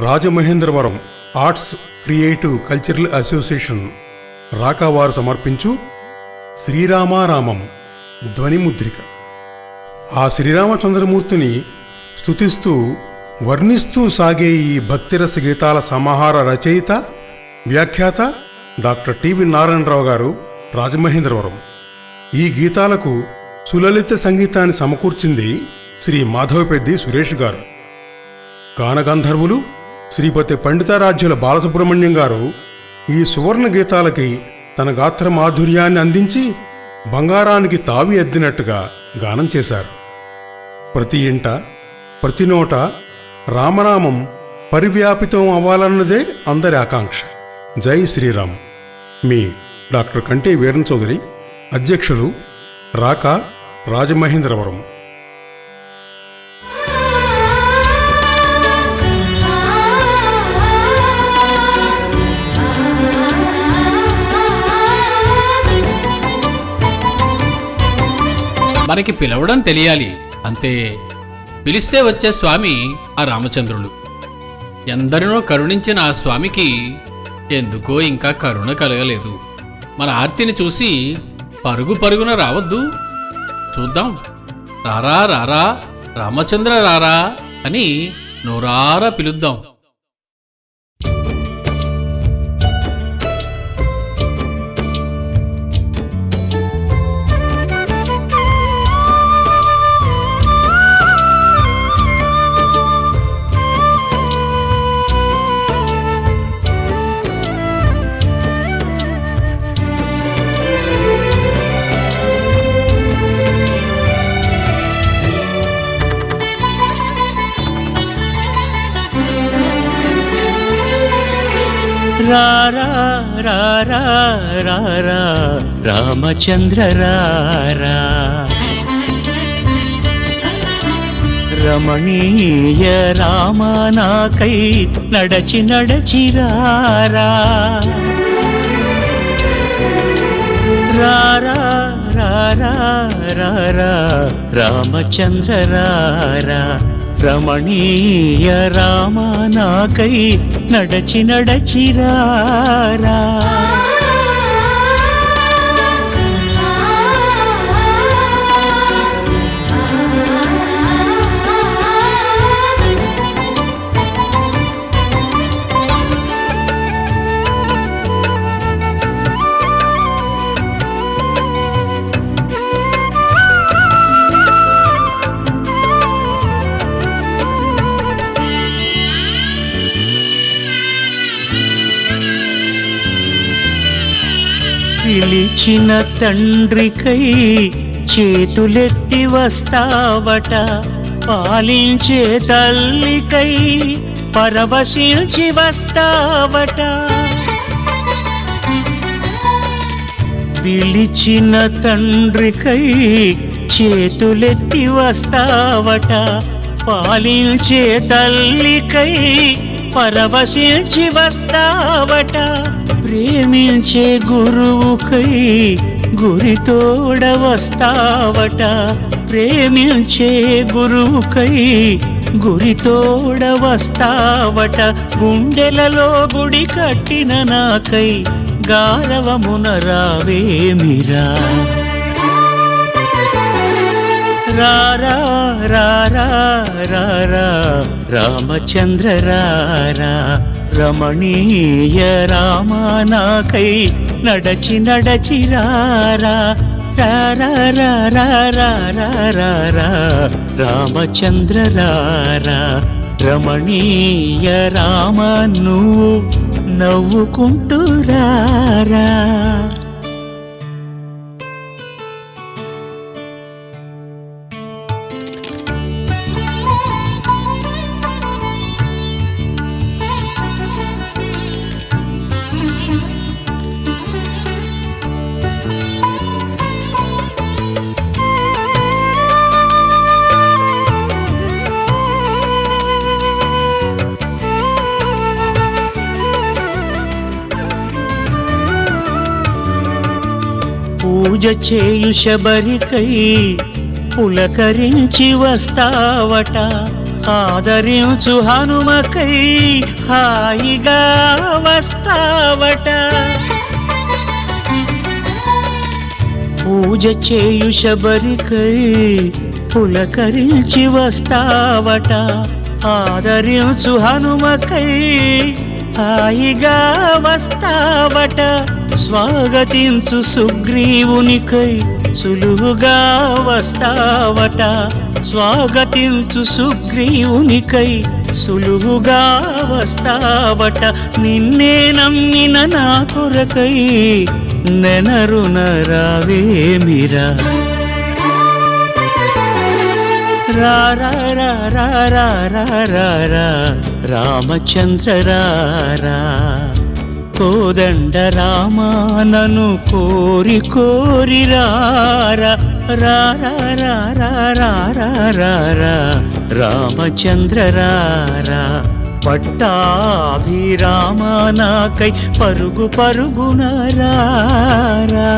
Rajamahendravaram arts creative cultural association రాకావారు సమర్పించు శ్రీరామారామం ధ్వనిముద్రిక. ఆ శ్రీరామచంద్రమూర్తిని స్తుతిస్తూ వర్ణిస్తూ సాగే ఈ భక్తిరస గీతాల సమాహార రచయిత వ్యాఖ్యాత డాక్టర్ టివి నారాయణరావు గారు రాజమహేంద్రవరం. ఈ గీతాలకు సులలిత సంగీతాన్ని సమకూర్చింది శ్రీ మాధవపెద్ది సురేష్ గారు. గానగంధర్వులు శ్రీపతి పండితారాధ్యుల బాలసుబ్రహ్మణ్యం గారు ఈ సువర్ణ గీతాలకి తన గాత్ర మాధుర్యాన్ని అందించి బంగారానికి తావి ఎద్దినట్టుగా గానం చేశారు. ప్రతి ఇంట ప్రతి నోట రామనామం పరివ్యాపితం అవ్వాలన్నదే అందరి ఆకాంక్ష. జై శ్రీరామ్. మీ డాక్టర్ కంటే వీరన్ చౌదరి అధ్యక్షులు రాక రాజమహేంద్రవరం. మనకి పిలవడం తెలియాలి. అంతే. పిలిస్తే వచ్చే స్వామి ఆ రామచంద్రుడు ఎందరినో కరుణించిన ఆ స్వామికి ఎందుకో ఇంకా కరుణ కలగలేదు. మన ఆర్తిని చూసి పరుగు పరుగున రావద్దు. చూద్దాం. రారా రారా రామచంద్ర రారా అని నోరారా పిలుద్దాం. రారా రారా రారా రామచంద్ర రారా రమణీయ రామనాకై నడచి నడచి రారా రారా రారా రారా రామచంద్ర రారా రమణీయ రామ నాకై నడచి నడచిరారా పిలిచిన తండ్రికై చేతులెత్తి వస్తావట. పాలించే తల్లికై పరవశించి వస్తావట. పిలిచిన తండ్రికై చేతులెత్తి వస్తావట. పాలించే తల్లికై పరవశించి వస్తావట ప్రేమించే గురువుకై గురితోడ వస్తావట ప్రేమించే గురువుకై గురితోడ వస్తావట గుండెలలో గుడి కట్టిన నాకై గారవమున రావేమిరా రారా రారా రారా. రామచంద్ర రారా రమణీయ రామానాకై నడచి నడచి రారా. రామచంద్ర రారా రమణీయ రామ నువ్వు నవ్వుకుంటూ రారా. పూజ చేయు శబరికై పులకరించి వస్తావట. ఆదరించు హనుమకై హాయిగా వస్తావట. పూజ చేయు శబరికై పులకరించి వస్తావట. ఆదరించు హనుమకై హాయిగా వస్తావట. స్వాగతించు సుగ్రీవునికై సులువుగా వస్తావట. స్వాగతించు సుగ్రీవునికై సులువుగా వస్తావట. నిన్నే నమ్మిన నా కొరకై నెనరున రావేమిరా రామచంద్ర రారా కోదండ రామానను కోరి కోరి రారా రామచంద్ర రారా పట్టాభిరామనాకై పరుగు పరుగున రారా